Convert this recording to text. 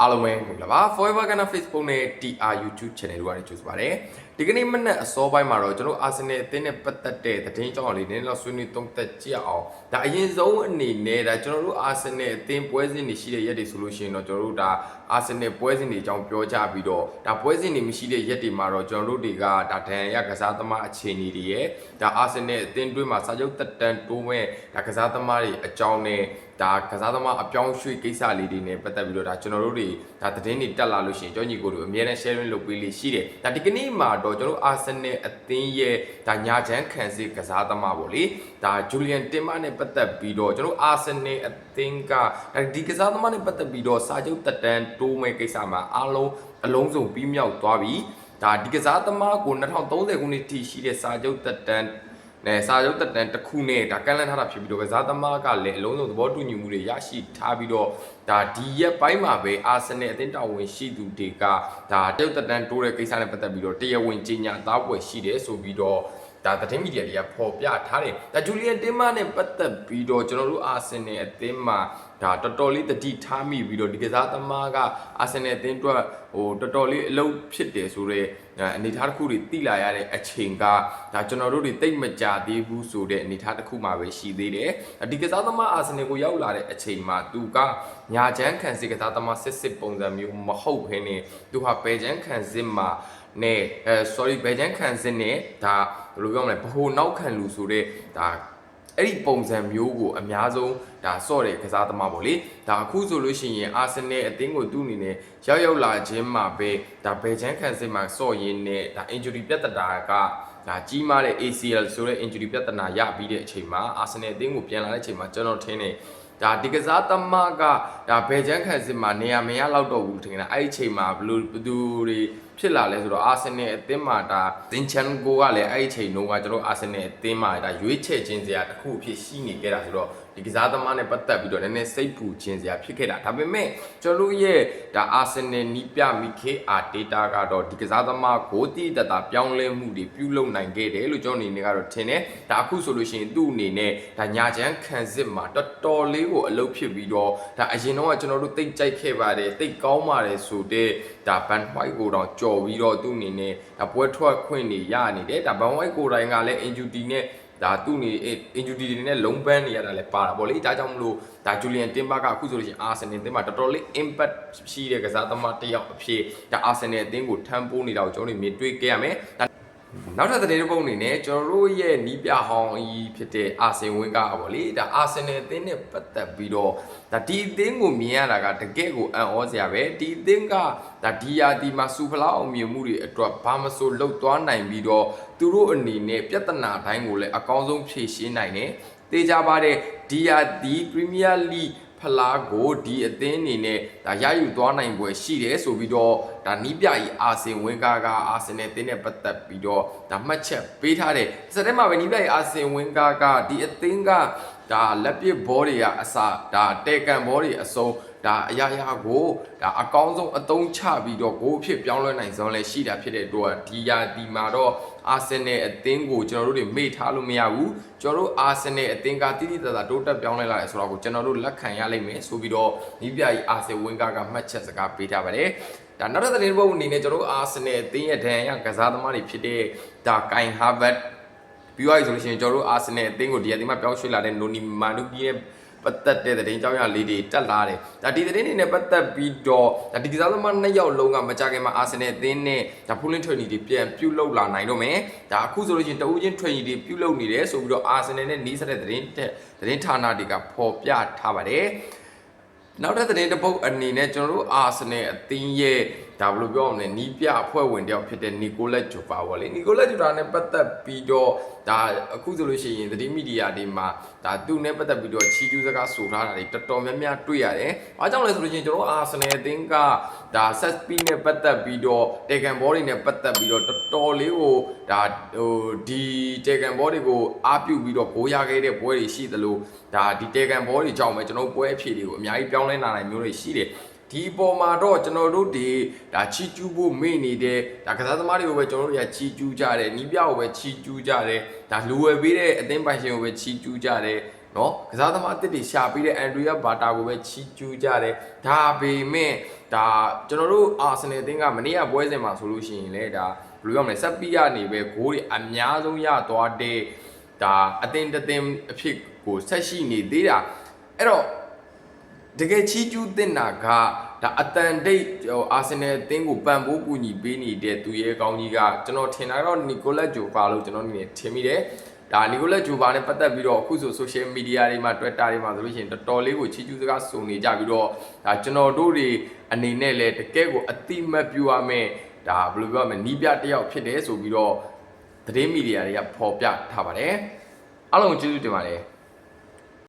အားလုံးပဲမင်္ဂလာပါ Forever Ghana Facebook နဲ့ TR YouTube Channel တို့ကနေကြိုဆိုပါရစေ ဒီကနေ့မနက်အစောပိုင်းမှာတော့ကျွန်တော်အာဆင်နယ်အသင်းနဲ့ပတ်သက်တဲ့သတင်းကြောင်းလေးနည်းနည်းတော့ဆွေးနွေးသုံးသပ်ကြည့်အောင်ဒါအရင်ဆုံးအနေနဲ့ဒါကျွန်တော်တို့အာဆင်နယ်အသင်းပွဲစဉ်တွေရှိတဲ့ရက်တွေဆိုလို့ရှိရင်တော့ကျွန်တော်တို့ဒါအာဆင်နယ်ပွဲစဉ်တွေအကြောင်းပြောကြပြီးတော့ဒါပွဲစဉ်တွေမရှိတဲ့ရက်တွေမှာတော့ကျွန်တော်တို့တွေကဒါဒဏ်ရကစားသမားအခြေအနေတွေရဲ့ဒါအာဆင်နယ်အသင်းတွင်းမှာစာချုပ်တက်တန်တိုးမဲ့ဒါကစားသမားတွေအကြောင်းနဲ့ဒါကစားသမားအပြောင်းရွှေ့ကိစ္စလေးတွေနဲ့ပတ်သက်ပြီးတော့ဒါကျွန်တော်တို့တွေဒါသတင်းတွေတက်လာလို့ရှိရင်ကြောညီကိုတို့အများနဲ့ sharing လုပ်ပေးလေးရှိတယ်ဒါဒီကနေ့မှာတော့ကျွန်တော်အာဆင်နယ်အသင်းရဲ့ဒါညာချမ်းခံစစ်ကစားသမားပေါ့လေဒါဂျူလီယန်တင်မာနဲ့ပတ်သက်ပြီးတော့ကျွန်တော်အာဆင်နယ်အသင်းကဒါဒီကစားသမားနဲ့ပတ်သက်ပြီးတော့စာချုပ်တက်တန်တိုးမဲ့ကိစ္စမှာအားလုံးအလုံးစုံပြီးမြောက်သွားပြီဒါဒီကစားသမားကို2030ခုနှစ်ထိရှိတဲ့စာချုပ်တက်တန် နဲ့စာချုပ်တက်တန်တစ်ခုနဲ့ဒါကန့်လန့်ထားတာဖြစ်ပြီးတော့ကစားသမားကလည်းအလုံးစုံသဘောတူညီမှုတွေရရှိထားပြီးတော့ဒါဒီရက်ပိုင်းမှာပဲအာဆင်နယ်အသင်းတာဝန်ရှိသူတွေကဒါတရုတ်တက်တန်တိုးတဲ့ကိစ္စနဲ့ပတ်သက်ပြီးတော့တရားဝင်ကြေညာသားပွဲရှိတယ်ဆိုပြီးတော့ဒါသတင်းမီဒီယာတွေကဖော်ပြထားတယ်။ဒါဂျူလီယန်တင်မာနဲ့ပတ်သက်ပြီးတော့ကျွန်တော်တို့အာဆင်နယ်အသင်းမှာဒါတော်တော်လေးတတိထားမိပြီးတော့ဒီကစားသမားကအာဆင်နယ်အသင်းအတွက်ဟိုတော်တော်လေးအလုပ်ဖြစ်တယ်ဆိုတော့အနေအထားတစ်ခုတွေတိလာရတဲ့အချိန်ကဒါကျွန်တော်တို့တွေတိတ်မကြသေးဘူးဆိုတဲ့အနေအထားတစ်ခုမှပဲရှိသေးတယ်။ဒီကစားသမားအာဆင်နယ်ကိုရောက်လာတဲ့အချိန်မှာသူကညာချမ်းခံစစ်ကစားသမားစစ်စစ်ပုံစံမျိုးမဟုတ်ဘဲနဲ့သူဟာဘယ်ချမ်းခံစစ်မှာနဲ့အဲ sorry ဘယ်ချမ်းခံစစ်နဲ့ဒါဘယ်လိုပြောမလဲဘ ਹੁ နောက်ခံလူဆိုတဲ့ဒါ အဲ့ဒီပုံစံမျိုးကိုအများဆုံးဒါစော့တဲ့ကစားသမားပေါ့လေဒါအခုဆိုလို့ရှိရင်အာဆင်နယ်အသင်းကိုသူ့အနေနဲ့ရောက်ရောက်လာခြင်းမှာပဲဒါဘယ်ချမ်းခံစစ်မှာစော့ရင်းနဲ့ဒါ injury ပြဿနာကဒါကြီးမားတဲ့ ACL ဆိုတဲ့ injury ပြဿနာရပြီးတဲ့အချိန်မှာအာဆင်နယ်အသင်းကိုပြန်လာတဲ့အချိန်မှာကျွန်တော်ထင်တယ် ဒါဒီကစားသမားကဒါဘယ်ချမ်းခံစစ်မှာနေရာမရလောက်တော့ဘူးထင်တယ်အဲ့ဒီအချိန်မှာဘလူးဘသူတွေဖြစ်လာလဲဆိုတော့အာဆင်နယ်အသင်းမှာဒါသင်ချန်ကိုကလည်းအဲ့ဒီအချိန်တုန်းကကျွန်တော်အာဆင်နယ်အသင်းမှာဒါရွေးချယ်ခြင်းစရာတစ်ခုအဖြစ်ရှိနေခဲ့တာဆိုတော့ ဒီကစားသမားနဲ့ပတ်သက်ပြီးတော့နည်းနည်းစိတ်ပူခြင်းစရာဖြစ်ခဲ့တာဒါပေမဲ့ကျွန်တော်ရဲ့ဒါအာဆင်နယ်နီးပြမိခေအာဒေတာကတော့ဒီကစားသမားကိုတည်တတာပြောင်းလဲမှုတွေပြုလုပ်နိုင်ခဲ့တယ်လို့ကျွန်တော်အနေနဲ့ကတော့ထင်တယ်ဒါအခုဆိုလို့ရှိရင်သူ့အနေနဲ့ဒါညာချမ်းခံစစ်မှာတော်တော်လေးကိုအလုပ်ဖြစ်ပြီးတော့ဒါအရင်တော့ကကျွန်တော်တို့တိတ်ကြိုက်ခဲ့ပါတယ်တိတ်ကောင်းပါတယ်ဆိုတဲ့ဒါဘန်ဟွိုက်ကိုတော့ကြော်ပြီးတော့သူ့အနေနဲ့ဒါပွဲထွက်ခွင့်တွေရနေတယ်ဒါဘန်ဟွိုက်ကိုတိုင်းကလည်း injury နဲ့ ဒါသူ့နေ injury တွေနဲ့လုံးပန်းနေရတာလည်းပါတာပေါ့လေဒါကြောင့်မလို့ဒါဂျူလီယန်တင်ဘာကအခုဆိုလို့ရှိရင်အာဆင်နယ်အသင်းမှာတော်တော်လေး impact ရှိတဲ့ကစားသမားတစ်ယောက်အဖြစ်ဒါအာဆင်နယ်အသင်းကိုထမ်းပိုးနေတာကိုကျွန်တော်တို့မြင်တွေ့ခဲ့ရမယ်ဒါ နောက်ထပ်သတင်းတစ်ပုဒ်အနေနဲ့ကျွန်တော်တို့ရဲ့နီးပြဟောင်းကြီးဖြစ်တဲ့အာဆင်ဝင်းကပေါ့လေဒါအာဆင်နယ်အသင်းနဲ့ပတ်သက်ပြီးတော့ဒါဒီအသင်းကိုမြင်ရတာကတကယ့်ကိုအံ့ဩစရာပဲဒီအသင်းကဒါဒီယာဒီမှာစူဖလာအောင်မြင်မှုတွေအတွက်ဘာမဆိုလှုပ်သွားနိုင်ပြီးတော့သူတို့အနေနဲ့ပြဿနာတိုင်းကိုလည်းအကောင်းဆုံးဖြေရှင်းနိုင်တယ်တေးကြပါတဲ့ဒီယာဒီပရီးမီးယားလိ ဖလားကိုဒီအသင်းအနေနဲ့ဒါရယူသွားနိုင်ပွဲရှိတယ်ဆိုပြီးတော့ဒါနီးပြကြီးအာဆင်ဝင်းကားကအာဆင်နယ်တင်းနဲ့ပတ်သက်ပြီးတော့ဒါမှတ်ချက်ပေးထားတယ်စက်တဲမှာပဲနီးပြကြီးအာဆင်ဝင်းကားကဒီအသင်းကဒါလက်ပစ်ဘောတွေကအစဒါတဲကန်ဘောတွေအစုံ ဒါအရာရာကိုဒါအကောင်းဆုံးအသုံးချပြီးတော့ဂိုးဖြစ်ပြောင်းလဲနိုင်စွမ်းလည်းရှိတာဖြစ်တဲ့အတွက်ဒီယာဒီမှာတော့အာဆင်နယ်အသင်းကိုကျွန်တော်တို့တွေမေ့ထားလို့မရဘူးကျွန်တော်တို့အာဆင်နယ်အသင်းကတိတိကျကျတိုးတက်ပြောင်းလဲလာတယ်ဆိုတော့ကိုကျွန်တော်တို့လက်ခံရလိမ့်မယ်ဆိုပြီးတော့နီးပြကြီးအာဆင်ဝင်းကားကမှတ်ချက်စကားပေးထားပါတယ်ဒါနောက်တစ်သတင်းပုတ်အနေနဲ့ကျွန်တော်တို့အာဆင်နယ်အသင်းရဲ့ဒဏ်ရာကစားသမားတွေဖြစ်တဲ့ဒါကိုင်ဟာဗတ်ပြီးသွားပြီဆိုလို့ရှိရင်ကျွန်တော်တို့အာဆင်နယ်အသင်းကိုဒီအသင်းမှာပြောင်းရွှေ့လာတဲ့နိုနီမာနူကီရဲ့ ပတ်သက်တဲ့သတင်းကြောင်းရလေးတွေတက်လာတယ်။ဒါဒီသတင်းတွေနဲ့ပတ်သက်ပြီးတော့ဒါဒီကစားသမားနှစ်ယောက်လုံးကမကြခင်မှာအာဆင်နယ်အသင်းနဲ့ဒါဖူလင်းထွေနီတွေပြန်ပြုတ်လောက်လာနိုင်တော့မယ်။ဒါအခုဆိုလို့ရှိရင်တဦးချင်းထွေနီတွေပြုတ်လောက်နေတယ်ဆိုပြီးတော့အာဆင်နယ်နဲ့နီးစပ်တဲ့သတင်းတဲ့သတင်းဌာနတွေကဖော်ပြထားပါတယ်။နောက်ထပ်သတင်းတစ်ပုဒ်အနေနဲ့ကျွန်တော်တို့အာဆင်နယ်အသင်းရဲ့ ဒါဘယ်လိုပြောမလဲနီးပြအဖွဲ့ဝင်တယောက်ဖြစ်တဲ့နီကိုလက်ဂျိုပါပေါ့လေနီကိုလက်ဂျိုတာနဲ့ပတ်သက်ပြီးတော့ဒါအခုဆိုလို့ရှိရင်သတင်းမီဒီယာတွေမှာဒါသူနဲ့ပတ်သက်ပြီးတော့ချီကျူးစကားဆိုထားတာတွေတော်တော်များများတွေ့ရတယ်။အားကြောင့်လဲဆိုလို့ရှိရင်ကျွန်တော်အာဆင်နယ်အသင်းကဒါဆက်ပီနဲ့ပတ်သက်ပြီးတော့တေကန်ဘောတွေနဲ့ပတ်သက်ပြီးတော့တော်တော်လေးကိုဒါဟိုဒီတေကန်ဘောတွေကိုအားပြုပြီးတော့ဘိုးရခဲ့တဲ့ပွဲတွေရှိသလိုဒါဒီတေကန်ဘောတွေကြောင့်ပဲကျွန်တော်ပွဲအဖြေတွေကိုအများကြီးပြောင်းလဲလာနိုင်မျိုးတွေရှိတယ်။ ဒီပေါ်မှာတော့ကျွန်တော်တို့ဒီဒါချီကျူးဖို့မေ့နေတဲ့ဒါကစားသမားတွေကိုပဲကျွန်တော်တို့ရချီကျူးကြတယ်နီးပြကိုပဲချီကျူးကြတယ်ဒါလူဝယ်ပေးတဲ့အသင်းပိုင်ရှင်ကိုပဲချီကျူးကြတယ်နော်ကစားသမားအစ်စ်တွေရှာပြီးတဲ့အန်ဒရီယာဘာတာကိုပဲချီးကျူးကြတယ်ဒါပေမဲ့ဒါကျွန်တော်တို့အာဆင်နယ်အသင်းကမနေ့ကပွဲစဉ်မှာဆိုလို့ရှိရင်လေဒါဘယ်လိုရမလဲဆက်ပြီးရနေပဲဂိုးတွေအများဆုံးရသွားတဲ့ဒါအသင်းတစ်သင်းအဖြစ်ကိုဆက်ရှိနေသေးတာအဲ့တော့ တကယ်ချီးကျူးတင်တာကဒါအတန်တိတ်ဟိုအာဆင်နယ်အသင်းကိုပံ့ပိုးကူညီပေးနေတဲ့သူရဲ့ကောင်းကြီးကကျွန်တော်ထင်တာတော့နီကိုလက်ဂျိုပါလို့ကျွန်တော်အနေနဲ့ထင်မိတယ်ဒါနီကိုလက်ဂျိုပါနဲ့ပတ်သက်ပြီးတော့အခုဆို social media တွေမှာ Twitter တွေမှာဆိုလို့ရှိရင်တော်တော်လေးကိုချီးကျူးစကားစုံနေကြပြီးတော့ဒါကျွန်တော်တို့တွေအနေနဲ့လည်းတကယ်ကိုအတိမတ်ပြရမယ်ဒါဘယ်လိုပြောရမလဲနီးပြတစ်ယောက်ဖြစ်တယ်ဆိုပြီးတော့သတင်းမီဒီယာတွေကဖော်ပြထားပါတယ်အားလုံးကျေးဇူးတင်ပါတယ်